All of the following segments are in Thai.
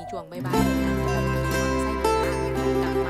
นี้ช่วงบ่ายๆเลยนะก็ขี่มอเตอร์ไซค์ไปหาแม่กลับมาของซา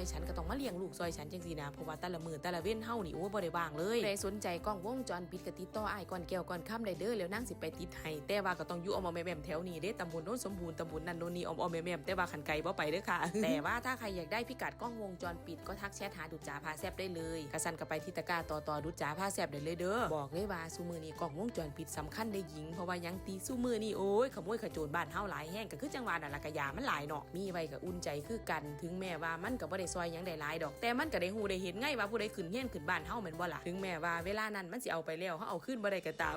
ออนไลน์ซอยฉันก็ต้องมาเลี้ยงลูกซอยฉันจังสีนะเพราะว่าแต่ละมือแต่ละเว้นเฮานี่โอ้บ่ได้ว่างเลยใครสนใจกล้องวงจรปิดกติดต่ออ้ายก่อนแก้วก่อนค่ำได้เด้อแล้วนั่งสิไปติดให้แต่ว่าก็ต้องอยู่ออมๆแม่มๆแถวนี้เด้ตำบลโน้นสมบูรณ์ตำบลนันโนนนี่ออมๆแม่มๆแต่ว่าขันไกลบ่ไปเด้อค่ะ แต่ว่าถ้าใครอยากได้พิกัดกล้องวงจรปิดก็ทักแชทหาดุจจาพาแซบได้เลยกระสันก็ไปที่ตะกร้าต่อต่อดุจจาพาแซบได้เลยเด้อบอกเลยว่าซูมือนี้กล้องวงจรปิดสำคัญได้หญิงเพราะว่ายังตีซูมือนี่โอ้ยขโมยขโจรบ้านเฮาหลายแห้งก็คือจังหวัดน่ะละกะยามันหลายเนาะมีไว้ก็อุ่นใจคือกัน ถึงแม้ว่ามันก็บ่ได้ซอยหยังได้หลายดอก แต่มันก็ได้ฮู้ได้เห็นไงว่าผู้ใดขึ้นเฮียนขึ้นบ้านเฮาแม่นบ่ล่ะถึงแม้ว่าเวลานั้นมันสิเอาไปแล้วเฮาเอาขึ้นบ่ได้ก็ตาม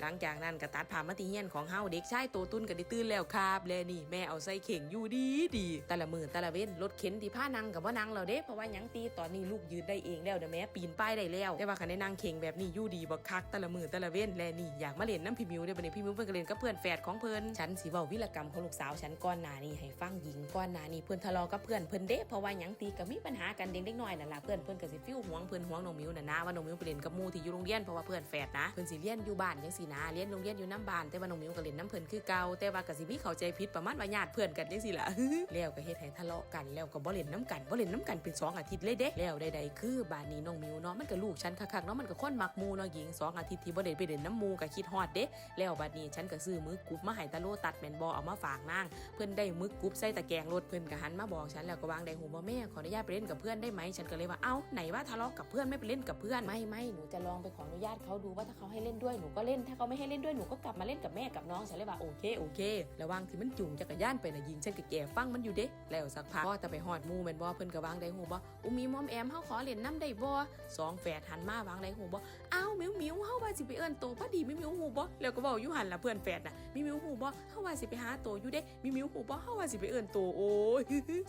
หลังจากนั้นก็ตัดภามาที่เฮียนของเฮาเด็กชายโตตุ้นก็ได้ตื่นแล้วครับและนี่แม่เอาใส่เข่งอยู่ดีดีแต่ละมือแต่ละเว้นรถเข็นที่พานั่งกับว่านั่งแล้วเด้เพราะว่ายังตีตอนนี้ลูกยืนได้เองแล้วเด้อแม่ปีนป้ายได้แล้วแต่ว่าคันได้นั่งเข่งแบบนี้อยู่ดีบ่คักแต่ละมือแต่ละเว้นและนี่อยากมาเล่นน้ำพี่มิวได้บัดนี้พี่มิวเพิ่นก็เล่นกับเพื่อนแฝดของเพิ่นฉันสิเว้าวิรกรรมของลูกสาวฉันก่อนหน้านี้ให้ฟังหญิงก่อนหน้านี้เพิ่นทะเลาะกับเพื่อนเพิ่นเด้เพราะว่ายังตีก็มีปัญหากันเด็กๆน้อยนั่นแหละเพื่อนเพิ่อนก็สิฟิวห่วงเพิ่อนห่วงน้องมิวน่ะนะว่าน้องมิวไปเล่นกับมูที่อยู่โรงเรียนเพราะว่าเพื่อนแฝดนะเพิ่อนสิเรียนอยู่บ้านจังซี่นะเรียนโรงเรียนอยู่น้ำบ้านแต่ว่าน้องมิวก็เล่นน้ำเพิ่อนคือเก่าแต่ว่าก็สิมีเข้าใจผิดประมาณว่าญาติเพื่อนกันจังซี่ล่ะแล้วก็เฮ็ดให้ทะเลาะกันแล้วก็บ่เล่นน้ำกันบ่เล่นน้ำกันเป็นสองอาทิตย์เลยเด้แล้วใดๆคือบ้านนี้น้องมิวเนาะมันก็ลูกฉันคักๆเนาะมันก็คนมักมูเนาะหญิงสองอาทิตย์ที่บ่ได้ไปเล่นน้ำมูก็คิดฮอดเด้แล้วบัดนี้ฉันก็ซื้อมือกรุ๊ปมาให้ตาโลตัดแม่นบ่เอามาฝากนางเพื่อนได้มึกกรุ๊ปใส่ตะแกรงรถเพื่อนก็หันมาบอกฉันแล้วก็วางได้หูบ่แม่ขออนุญาตไปเล่นกับเพื่อนได้ไหมฉันก็เลยว่าเอ้าไหนว่าทะเลาะกับเพื่อนไม่ไปเล่นกับเพื่อนไม่ไม่หนูจะลองไปขออนุญาตเขาดูว่าถ้าเขาให้เล่นด้วยหนูก็เล่นถ้าเขาไม่ให้เล่นด้วยหนูก็กลับมาเล่นกับแม่กับน้องฉันเลยว่าโอเคโอเคระว่างที่มันจูงจักรยานไปนะยิงฉันก็แก่ฟังมันอยู่เด้แล้วสักพักพอแต่ไปฮอดมูแมนบ่เพิ่นก็วางได้หูบ่อุ้มีมอมแอมเฮาขอเล่นน้ำได้บ่สองแฝดหันมาวางได้หูบ่อ้าวมิวมิวเฮาว่าสิไปเอิ้นโตพอดีมิวมิวหูบ่แล้วก็เว้าอยู่หันล่ะเพื่อนแฝดน่ะมิวมิวหูบ่เฮาว่าสิไปหาโตอยู่เด้มิวมิวหูบ่เฮาว่าสิไปเอิ้นโตโอ้ย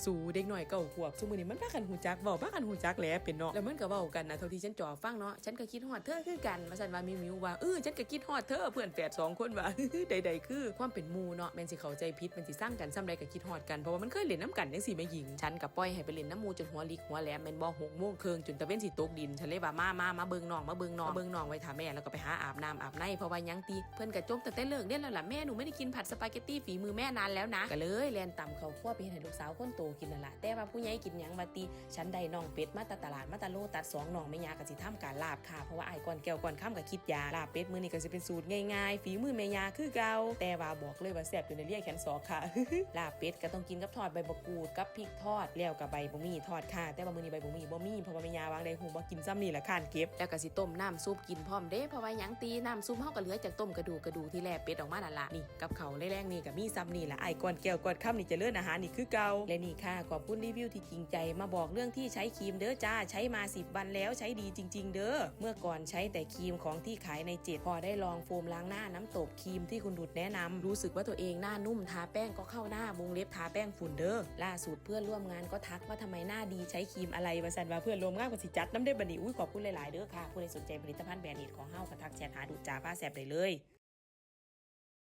สู่เด็กหน่อยเก่าขวบซุมื้อนี้มันพากันหูจักเว้าพากันหูจักแหล้วเป็นเนาะแล้วมันก็เว้ากันนะเท่าที่ฉันจ่อฟังเนาะฉันก็คิดฮอดเธอคือกันว่าซั่นว่ามิวมิวว่าเออฉันก็คิดฮอดเธอเพื่อนแฝดสองคนว่าใดๆคือความเป็นหมู่เนาะแม่นสิเข้าใจผิดแม่นสิสร้างกันซ้ำใดก็คิดฮอดกันเพราะว่ามันเคยเล่นน้ำกันจังซี่แม่หญิงฉันก็ปล่อยให้ไปเล่นน้ำหมู่จนหัวลิกหัวแหลมแม่นบ่6โมงครึ่งจนตะเว้นสิตกดินฉันเลยว่ามามามาเบิ่งน้องมาเบิ่งน้องมาเบิ่งน้องไว้ท่าแม่แล้วก็ไปหาอาบน้ำอาบในเพราะว่าหยังตีเพิ่นก็จมตั้งแต่เลิกเรียนแล้วล่ะแม่หนูไม่ได้กินผัดสปาเกตตี้ฝีมือแม่นานแล้วนะก็เลยแล่นตำข้าวคั่วไปให้ลูกสาวคนโตกินนั่นล่ะแต่ว่าผู้ใหญ่กินหยังมาตีฉันได้น้องเป็ดมาตะตลาดมาตะโลตัดสองน้องแม่ยาก็สิทำการลาบค่ะเพราะว่าไอ้ก่อนแก้วก่อนค่ำก็คิดยาลาบเป็ดมือนี้ก็สิเป็นสูตรง่ายๆฝีมือแม่ยาคือเก่าแต่ว่าบอกเลยว่าแซ่บอยู่ในเรียกแขนสอกค่ะลาบเป็ดก็ต้องกินกับทอดใบมะกูดกับพริกทอดแล้วกับใบบะหมี่ทอดค่ะ แต่ว่ามือนี้ใบบะหมี่บ่มีเพราะว่าแม่ยาวางได้หูบ่กินซ้ำนี่แหละข้านเก็บแล้วก็สิต้มน้ำซุปกินพร้อมเด้เพราะว่าหยังตีน้ำซุปเฮาก็เหลือจากต้มกระดูกกระดูกที่แล่เป็ดออกมานั่นล่ะนี่กับเขาแรงๆนี่ก็มีซ้ำนี่ล่ะไอ้ก่อนแก้วก่อนค่ำนี่จะเลื่อนอาหารนี่คือเก่าและนี่ค่ะขอบคุณรีวิวที่จริงใจมาบอกเรื่องที่ใช้ครีมเด้อจ้า ใช้มา 10 วันแล้วใช้ดีจริง ๆ เด้อ เมื่อก่อนใช้แต่ครีมของที่ขายในเจ็ดพอได้ลองโฟมล้างหน้าน้ำตบครีมที่คุณดุดแนะนำรู้สึกว่าตัวเองหน้านุ่มทาแป้งก็เข้าหน้าวงเล็บทาแป้งฝุ่นเด้อ ล่าสุดเพื่อนร่วมงานก็ทักว่าทำไมหน้าดีใช้ครีมอะไรวาสันว่าเพื่อนร่วมงานก็สิจัดน้ำได้บัดนี้อุ้ยขอบคุณหลายๆเด้อค่ะผู้ใดสนใจผลิตภัณฑ์แบรนด์เนตของเฮาก็ทักแชทหาดูจ่าป้าแสบได้เลย